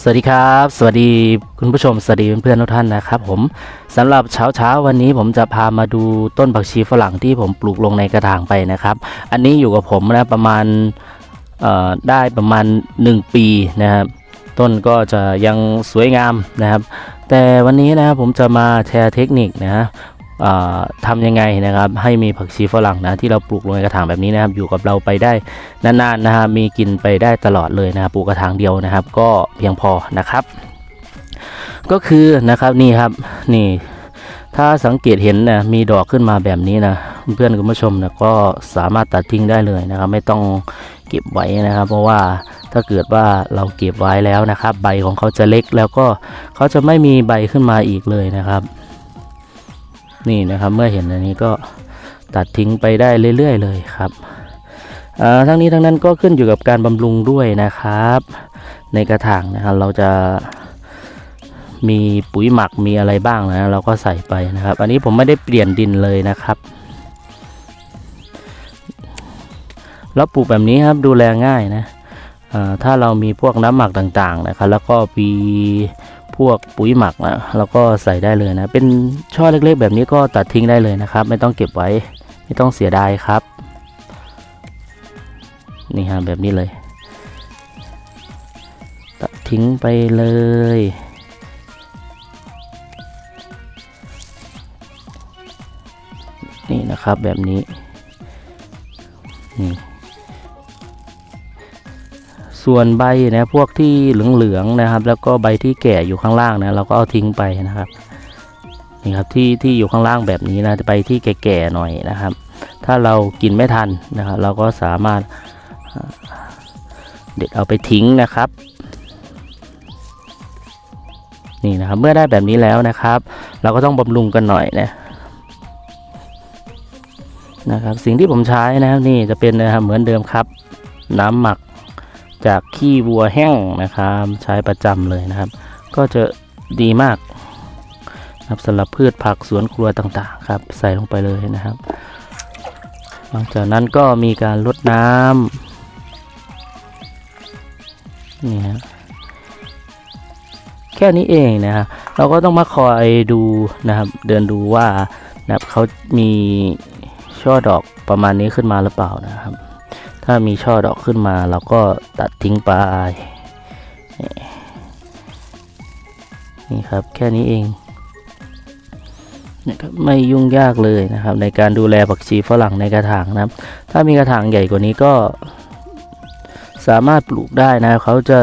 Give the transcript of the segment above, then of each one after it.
สวัสดีครับ สวัสดีคุณผู้ชม สวัสดีเพื่อนๆทุกท่านนะครับผมสำหรับเช้าเช้าๆวันนี้ผมจะพามาดูต้นผักชีฝรั่งที่ผมปลูกลงในกระถางไปนะครับ อันนี้อยู่กับผมนะประมาณได้ประมาณ 1 ปีนะครับ ต้นก็จะยังสวยงามนะครับ แต่วันนี้นะครับผมจะมาแชร์เทคนิคนะฮะ ทำยังไงนะครับให้มีผักชีฝรั่งนะที่เราปลูกลงในกระถางแบบนี้นะครับอยู่กับเราไปได้นานๆนะครับมีกินไปได้ตลอดเลยนะครับปลูกกระถางเดียวนะครับ ก็เพียงพอนะครับ ก็คือนะครับนี่ครับนี่ ถ้าสังเกตเห็นนะมีดอกขึ้นมาแบบนี้นะเพื่อนคุณผู้ชมนะก็สามารถตัดทิ้งได้เลยนะครับ ไม่ต้องเก็บไว้นะครับ เพราะว่าถ้าเกิดว่าเราเก็บไว้แล้วนะครับ ใบของเขาจะเล็กแล้วก็เขาจะไม่มีใบขึ้นมาอีกเลยนะครับ นี่นะครับ เมื่อเห็นอันนี้ก็ตัดทิ้งไปได้เรื่อย ๆ เลยครับทั้งนี้ทั้งนั้นก็ขึ้นอยู่กับการบำรุงด้วยนะครับ ในกระถางนะครับเราจะมีปุ๋ยหมักมีอะไรบ้างนะเราก็ใส่ไปนะครับ อันนี้ผมไม่ได้เปลี่ยนดินเลยนะครับแล้วปลูกแบบนี้ครับดูแลง่ายนะถ้าเรามีพวกน้ำหมักต่างๆนะครับ แล้วก็มี พวกปุ๋ยหมักนะเราก็ใส่ได้เลยนะ เป็นช่อเล็กๆ แบบนี้ก็ตัดทิ้งได้เลยนะครับ ไม่ต้องเก็บไว้ไม่ต้องเสียดายครับ นี่ฮะแบบนี้เลย ตัดทิ้งไปเลยนี่นะครับแบบนี้นี่ ส่วนใบนะพวกที่เหลืองๆนะครับ แล้วก็ใบที่แก่อยู่ข้างล่างนะเราก็เอาทิ้งไปนะครับนี่ครับที่ที่อยู่ข้างล่างแบบนี้นะใบที่แก่ๆหน่อยนะครับ ถ้าเรากินไม่ทันนะครับ เราก็สามารถเด็ดเอาไปทิ้งนะครับนี่นะครับเมื่อได้แบบนี้แล้วนะครับ เราก็ต้องบำรุงกันหน่อยนะนะครับ สิ่งที่ผมใช้นะครับนี่จะเป็นนะครับเหมือนเดิมครับ น้ำหมัก จากขี้วัวแห้งนะครับ ใช้ประจำเลยนะครับ ก็จะดีมากนะครับสำหรับพืชผักสวนครัวต่างๆครับ ใส่ลงไปเลยนะครับ หลังจากนั้นก็มีการลดน้ำนี่ฮะแค่นี้เองนะครับเราก็ต้องมาคอยดูนะครับ เดินดูว่านะครับเขามีช่อดอกประมาณนี้ขึ้นมาหรือเปล่านะครับ ถ้ามีช่อดอกขึ้นมาเราก็ตัดทิ้งไปนี่ครับแค่นี้เองนะครับไม่ยุ่งยากเลยนะครับ ในการดูแลผักชีฝรั่งในกระถางนะครับ ถ้ามีกระถางใหญ่กว่านี้ก็ สามารถปลูกได้นะเขาจะ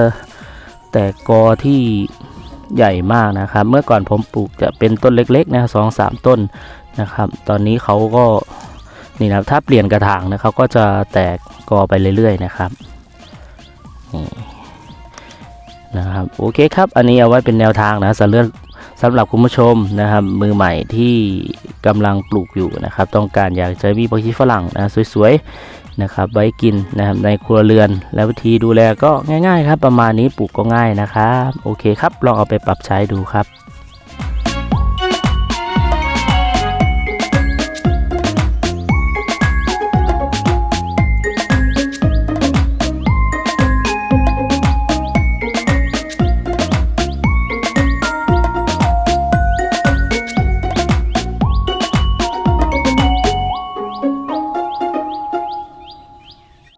แตกกอที่ใหญ่มากนะครับ เมื่อก่อนผมปลูกจะเป็นต้นเล็กๆนะสองสามต้นนะครับ ตอนนี้เขาก็ นี่นะครับถ้าเปลี่ยนกระถางนะเขาก็จะแตกกอไปเรื่อยๆนะครับนี่นะครับโอเคครับ อันนี้เอาไว้เป็นแนวทางนะสำหรับสำหรับคุณผู้ชมนะครับ มือใหม่ที่กำลังปลูกอยู่นะครับ ต้องการอยากจะมีผักชีฝรั่งนะสวยๆนะครับไว้กินนะครับในครัวเรือน แล้ววิธีดูแลก็ง่าย ๆ ครับ ประมาณนี้ปลูกก็ง่ายนะครับ โอเคครับ ลองเอาไปปรับใช้ดูครับ